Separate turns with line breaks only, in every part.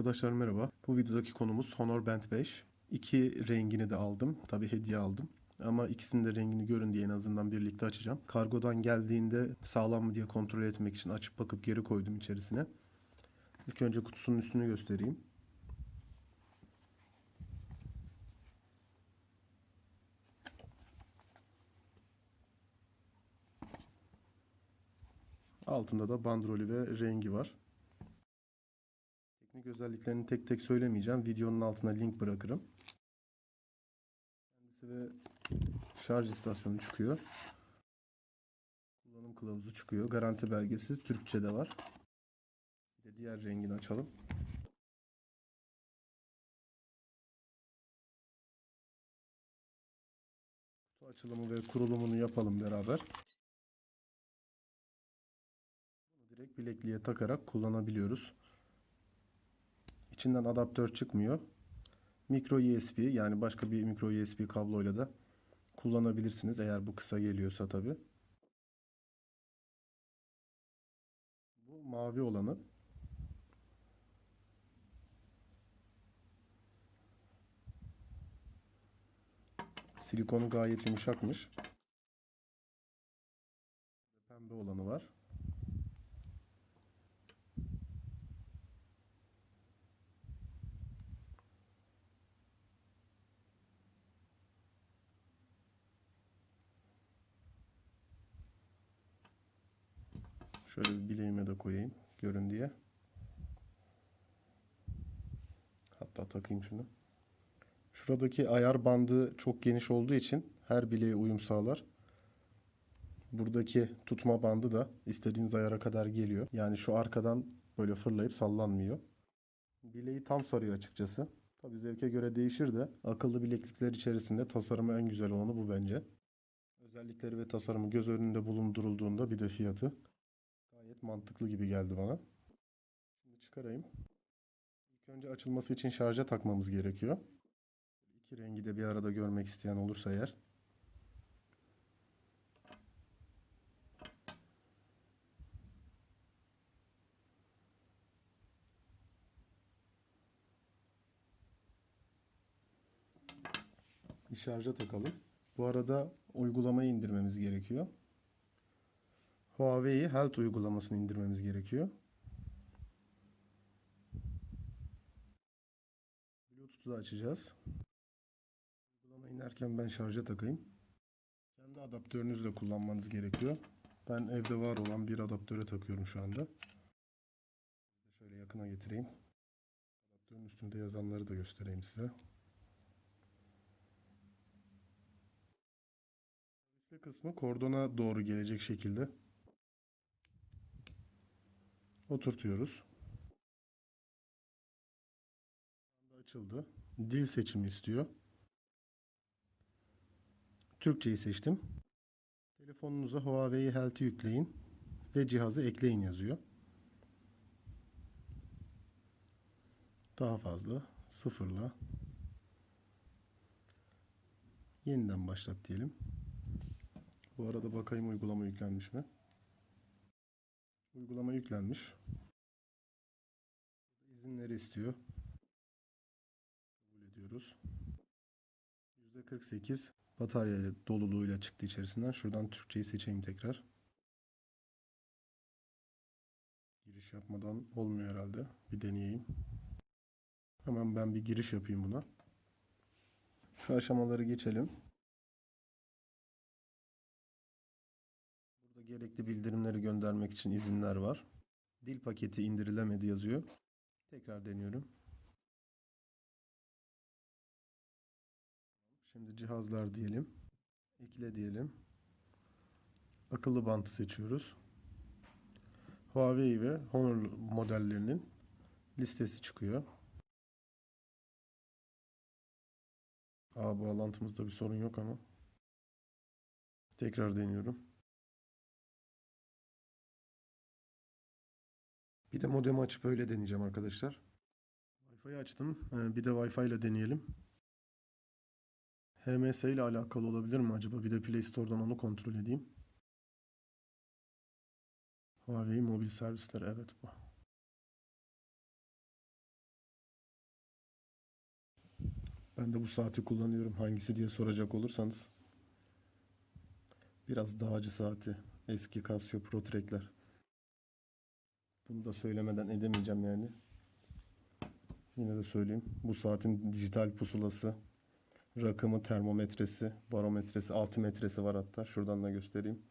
Arkadaşlar merhaba. Bu videodaki konumuz Honor Band 5. İki rengini de aldım. Tabi hediye aldım. Ama ikisinin de rengini görün diye en azından birlikte açacağım. Kargodan geldiğinde sağlam mı diye kontrol etmek için açıp bakıp geri koydum içerisine. İlk önce kutusunun üstünü göstereyim. Altında da bandrolü ve rengi var. Teknik özelliklerini tek tek söylemeyeceğim. Videonun altına link bırakırım. Kendisi ve şarj istasyonu çıkıyor. Kullanım kılavuzu çıkıyor. Garanti belgesi Türkçe'de var. Bir de diğer rengini açalım. Kutu açılımı ve kurulumunu yapalım beraber. Bunu direkt bilekliğe takarak kullanabiliyoruz. İçinden adaptör çıkmıyor. Micro USB yani başka bir micro USB kabloyla da kullanabilirsiniz eğer bu kısa geliyorsa tabi. Bu mavi olanı. Silikonu gayet yumuşakmış. Pembe olanı var. Şöyle bir bileğime de koyayım görün diye. Hatta takayım şunu. Şuradaki ayar bandı çok geniş olduğu için her bileğe uyum sağlar. Buradaki tutma bandı da istediğiniz ayara kadar geliyor. Yani şu arkadan böyle fırlayıp sallanmıyor. Bileği tam sarıyor açıkçası. Tabi zevke göre değişir de akıllı bileklikler içerisinde tasarımı en güzel olanı bu bence. Özellikleri ve tasarımı göz önünde bulundurulduğunda bir de fiyatı mantıklı gibi geldi bana. Şimdi çıkarayım. İlk önce açılması için şarja takmamız gerekiyor. İki rengi de bir arada görmek isteyen olursa eğer. Bir şarja takalım. Bu arada uygulamayı indirmemiz gerekiyor. Huawei Health uygulamasını indirmemiz gerekiyor. Bluetooth'u da açacağız. Uygulama inerken ben şarja takayım. Kendi adaptörünüzle kullanmanız gerekiyor. Ben evde var olan bir adaptöre takıyorum şu anda. Şöyle yakına getireyim. Adaptörün üstünde yazanları da göstereyim size. Kavisli kısmı kordona doğru gelecek şekilde oturtuyoruz. Açıldı. Dil seçimi istiyor. Türkçeyi seçtim. Telefonunuza Huawei Health'i yükleyin ve cihazı ekleyin yazıyor. Daha fazla sıfırla yeniden başlat diyelim. Bu arada bakayım uygulama yüklenmiş mi? Uygulama yüklenmiş. İzinleri istiyor. Kabul ediyoruz. %48 batarya doluluğuyla çıktı içerisinden. Şuradan Türkçeyi seçeyim tekrar. Giriş yapmadan olmuyor herhalde. Bir deneyeyim. Hemen ben bir giriş yapayım buna. Şu aşamaları geçelim. Gerekli bildirimleri göndermek için izinler var. Dil paketi indirilemedi yazıyor. Tekrar deniyorum. Şimdi cihazlar diyelim. Ekle diyelim. Akıllı bantı seçiyoruz. Huawei ve Honor modellerinin listesi çıkıyor. Aa, bağlantımızda bir sorun yok ama. Tekrar deniyorum. Bir de modemi açıp öyle deneyeceğim arkadaşlar. Wi-Fi açtım. Ee, Bir de Wi-Fi ile deneyelim. HMS ile alakalı olabilir mi acaba? Bir de Play Store'dan onu kontrol edeyim. Huawei mobil servisler evet bu. Ben de bu saati kullanıyorum. Hangisi diye soracak olursanız. Biraz dağcı saati. Eski Casio Pro Trek'ler. Bunu da söylemeden edemeyeceğim yani. Yine de söyleyeyim. Bu saatin dijital pusulası, rakımı, termometresi, barometresi, altimetresi var hatta. Şuradan da göstereyim.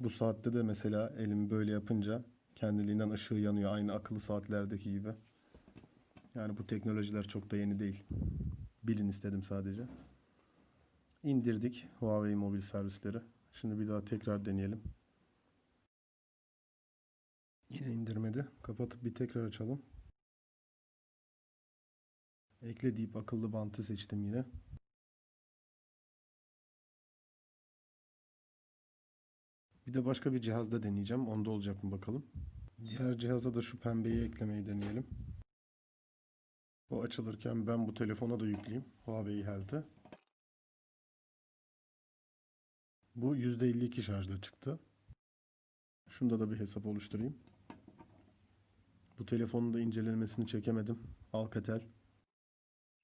Bu saatte de mesela elimi böyle yapınca kendiliğinden ışığı yanıyor. Aynı akıllı saatlerdeki gibi. Yani bu teknolojiler çok da yeni değil. Bilin istedim sadece. İndirdik Huawei mobil servisleri. Şimdi bir daha tekrar deneyelim. Yine indirmedi. Kapatıp bir tekrar açalım. Ekle deyip akıllı bantı seçtim yine. Bir de başka bir cihazda deneyeceğim. Onda olacak mı bakalım. Diğer cihaza da şu pembeyi eklemeyi deneyelim. O açılırken ben bu telefona da yükleyeyim. Huawei Health'ı. Bu %52 şarjda çıktı. Şunda da bir hesap oluşturayım. Bu telefonun da incelemesini çekemedim. Alcatel.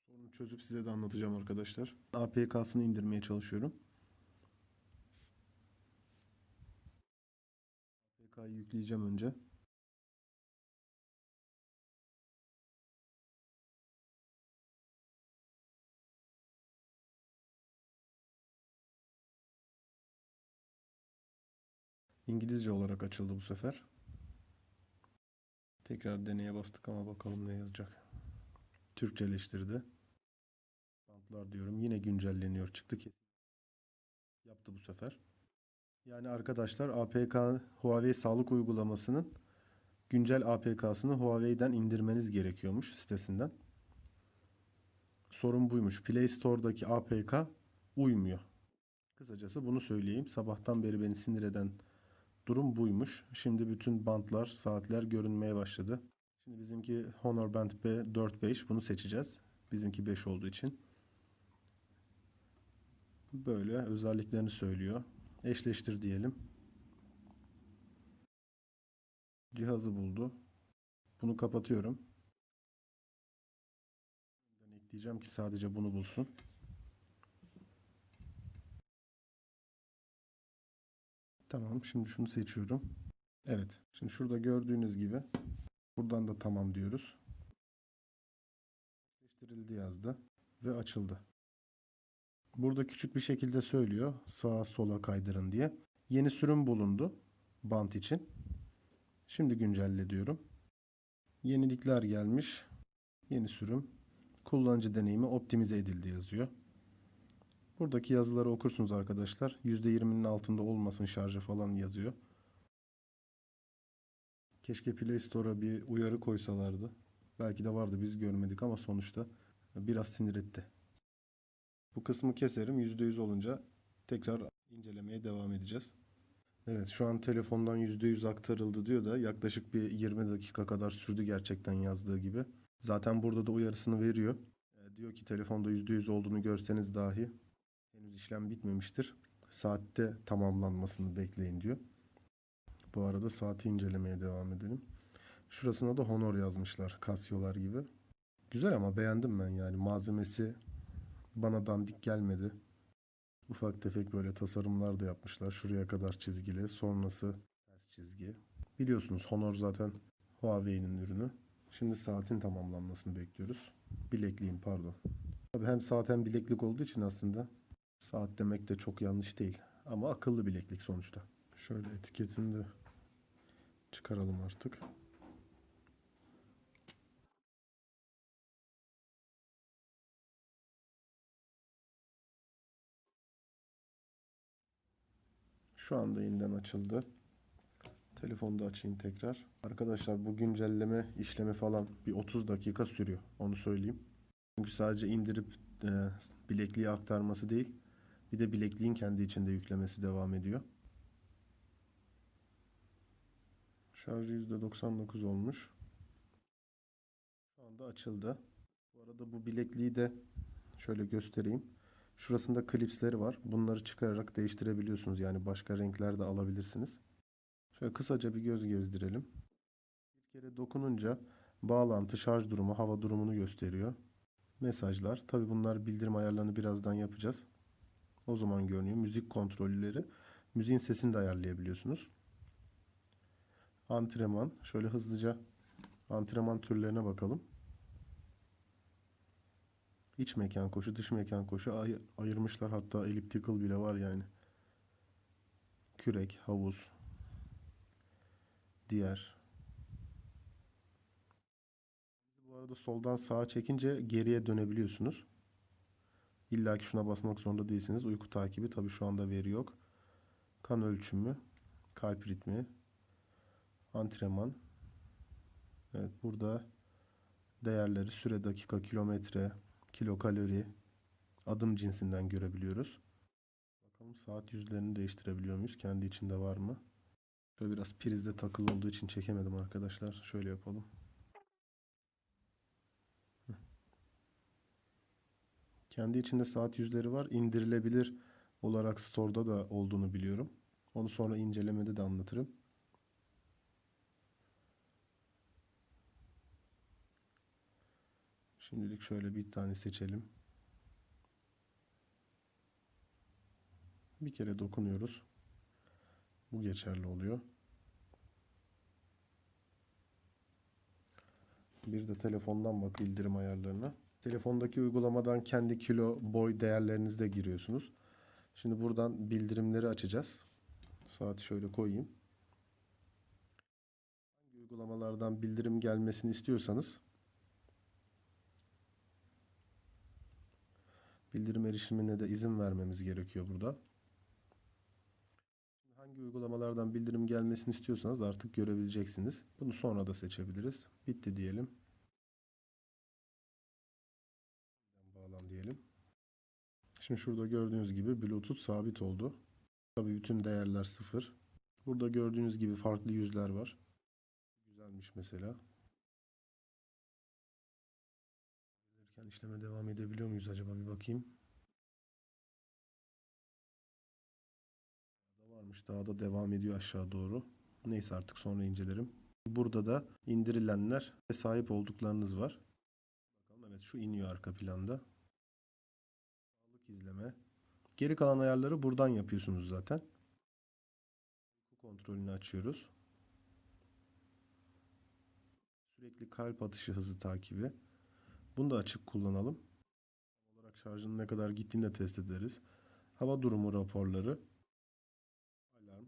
Sorunu çözüp size de anlatacağım arkadaşlar. APK'sını indirmeye çalışıyorum. APK'yı yükleyeceğim önce. İngilizce olarak açıldı bu sefer. Tekrar deneye bastık ama bakalım ne yazacak. Türkçeleştirdi. Bantlar diyorum. Yine güncelleniyor. Çıktı ki. Yaptı bu sefer. Yani arkadaşlar APK Huawei sağlık uygulamasının güncel APK'sını Huawei'den indirmeniz gerekiyormuş sitesinden. Sorun buymuş. Play Store'daki APK uymuyor. Kısacası bunu söyleyeyim. Sabahtan beri beni sinir eden durum buymuş. Şimdi bütün bantlar, saatler görünmeye başladı. Şimdi bizimki Honor Band B 4.5 bunu seçeceğiz. Bizimki 5 olduğu için. Böyle özelliklerini söylüyor. Eşleştir diyelim. Cihazı buldu. Bunu kapatıyorum. Ben ekleyeceğim ki sadece bunu bulsun. Tamam. Şimdi şunu seçiyorum. Evet. Şimdi şurada gördüğünüz gibi buradan da tamam diyoruz. Eşleştirildi yazdı ve açıldı. Burada küçük bir şekilde söylüyor sağa sola kaydırın diye. Yeni sürüm bulundu bant için. Şimdi güncelle diyorum. Yenilikler gelmiş. Yeni sürüm. Kullanıcı deneyimi optimize edildi yazıyor. Buradaki yazıları okursunuz arkadaşlar. %20'nin altında olmasın şarjı falan yazıyor. Keşke Play Store'a bir uyarı koysalardı. Belki de vardı biz görmedik ama sonuçta biraz sinir etti. Bu kısmı keserim. %100 olunca tekrar incelemeye devam edeceğiz. Evet şu an telefondan %100 aktarıldı diyor da yaklaşık bir 20 dakika kadar sürdü gerçekten yazdığı gibi. Zaten burada da uyarısını veriyor. Diyor ki telefonda %100 olduğunu görseniz dahi henüz işlem bitmemiştir. Saatte tamamlanmasını bekleyin diyor. Bu arada saati incelemeye devam edelim. Şurasına da Honor yazmışlar. Casio'lar gibi. Güzel ama beğendim ben yani. Malzemesi bana dandik gelmedi. Ufak tefek böyle tasarımlar da yapmışlar. Şuraya kadar çizgili. Sonrası ters çizgi. Biliyorsunuz Honor zaten Huawei'nin ürünü. Şimdi saatin tamamlanmasını bekliyoruz. Bilekliğin pardon. Tabii hem saat hem bileklik olduğu için aslında saat demek de çok yanlış değil. Ama akıllı bileklik sonuçta. Şöyle etiketini de çıkaralım artık. Şu anda yeniden açıldı. Telefonu da açayım tekrar. Arkadaşlar bu güncelleme işlemi falan bir 30 dakika sürüyor. Onu söyleyeyim. Çünkü sadece indirip e, bilekliğe aktarması değil. Bir de bilekliğin kendi içinde yüklemesi devam ediyor. Şarjı %99 olmuş. Şu anda açıldı. Bu arada bu bilekliği de şöyle göstereyim. Şurasında klipsleri var. Bunları çıkararak değiştirebiliyorsunuz. Yani başka renkler de alabilirsiniz. Şöyle kısaca bir göz gezdirelim. kere dokununca bağlantı, şarj durumu, hava durumunu gösteriyor. Mesajlar. Tabi bunlar bildirim ayarlarını birazdan yapacağız. O zaman görünüyor. Müzik kontrolleri. Müziğin sesini de ayarlayabiliyorsunuz. Antrenman. Şöyle hızlıca antrenman türlerine bakalım. İç mekan koşu, dış mekan koşu ay- ayırmışlar. Hatta elliptical bile var yani. Kürek, havuz, diğer. Bu arada soldan sağa çekince geriye dönebiliyorsunuz. İlla ki şuna basmak zorunda değilsiniz. Uyku takibi tabii şu anda veri yok. Kan ölçümü, kalp ritmi, antrenman. Evet burada değerleri süre, dakika, kilometre, kilokalori, adım cinsinden görebiliyoruz. Bakalım saat yüzlerini değiştirebiliyor muyuz? Kendi içinde var mı? Şöyle biraz prizde takılı olduğu için çekemedim arkadaşlar. Şöyle yapalım. Kendi içinde saat yüzleri var. İndirilebilir olarak store'da da olduğunu biliyorum. Onu sonra incelemede de anlatırım. Şimdilik şöyle bir tane seçelim. Bir kere dokunuyoruz. Bu geçerli oluyor. Bir de telefondan bak bildirim ayarlarına. Telefondaki uygulamadan kendi kilo, boy değerlerinizi de giriyorsunuz. Şimdi buradan bildirimleri açacağız. Saati şöyle koyayım. Hangi uygulamalardan bildirim gelmesini istiyorsanız bildirim erişimine de izin vermemiz gerekiyor burada. Hangi uygulamalardan bildirim gelmesini istiyorsanız artık görebileceksiniz. Bunu sonra da seçebiliriz. Bitti diyelim. Bağlan diyelim. Şimdi şurada gördüğünüz gibi Bluetooth sabit oldu. Tabii bütün değerler sıfır. Burada gördüğünüz gibi farklı yüzler var. Güzelmiş mesela. Gelirken işleme devam edebiliyor muyuz acaba bir bakayım. Daha varmış daha da devam ediyor aşağı doğru. Neyse artık sonra incelerim. Burada da indirilenler ve sahip olduklarınız var. Bakalım evet şu iniyor arka planda. Sağlık izleme. Geri kalan ayarları buradan yapıyorsunuz zaten. Kontrolünü açıyoruz. Sürekli kalp atışı hızı takibi. Bunu da açık kullanalım. Olarak şarjın ne kadar gittiğini de test ederiz. Hava durumu raporları. Alarm.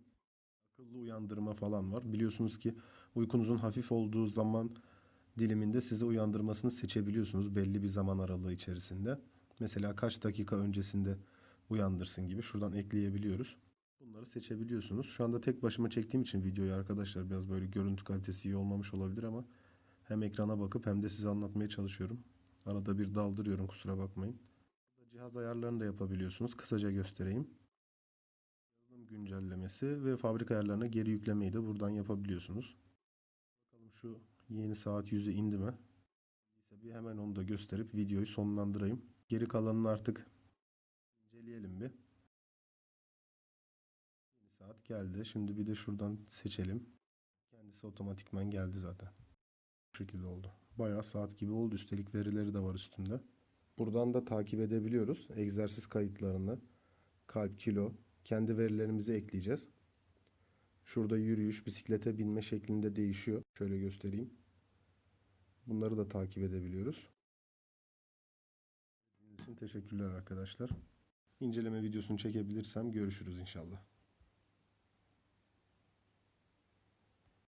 Akıllı uyandırma falan var. Biliyorsunuz ki uykunuzun hafif olduğu zaman diliminde sizi uyandırmasını seçebiliyorsunuz belli bir zaman aralığı içerisinde. Mesela kaç dakika öncesinde uyandırsın gibi şuradan ekleyebiliyoruz. Bunları seçebiliyorsunuz. Şu anda tek başıma çektiğim için videoyu arkadaşlar biraz böyle görüntü kalitesi iyi olmamış olabilir ama hem ekrana bakıp hem de size anlatmaya çalışıyorum. Arada bir daldırıyorum kusura bakmayın. Cihaz ayarlarını da yapabiliyorsunuz. Kısaca göstereyim. Yazılım güncellemesi ve fabrika ayarlarına geri yüklemeyi de buradan yapabiliyorsunuz. Bakalım şu yeni saat yüzü indi mi? Bir hemen onu da gösterip videoyu sonlandırayım. Geri kalanını artık inceleyelim bir. Yeni saat geldi. Şimdi bir de şuradan seçelim. Kendisi otomatikman geldi zaten. Bu şekilde oldu. Bayağı saat gibi oldu. Üstelik verileri de var üstünde. Buradan da takip edebiliyoruz. Egzersiz kayıtlarını, kalp, kilo, kendi verilerimizi ekleyeceğiz. Şurada yürüyüş, bisiklete binme şeklinde değişiyor. Şöyle göstereyim. Bunları da takip edebiliyoruz. İçin teşekkürler arkadaşlar. İnceleme videosunu çekebilirsem görüşürüz inşallah.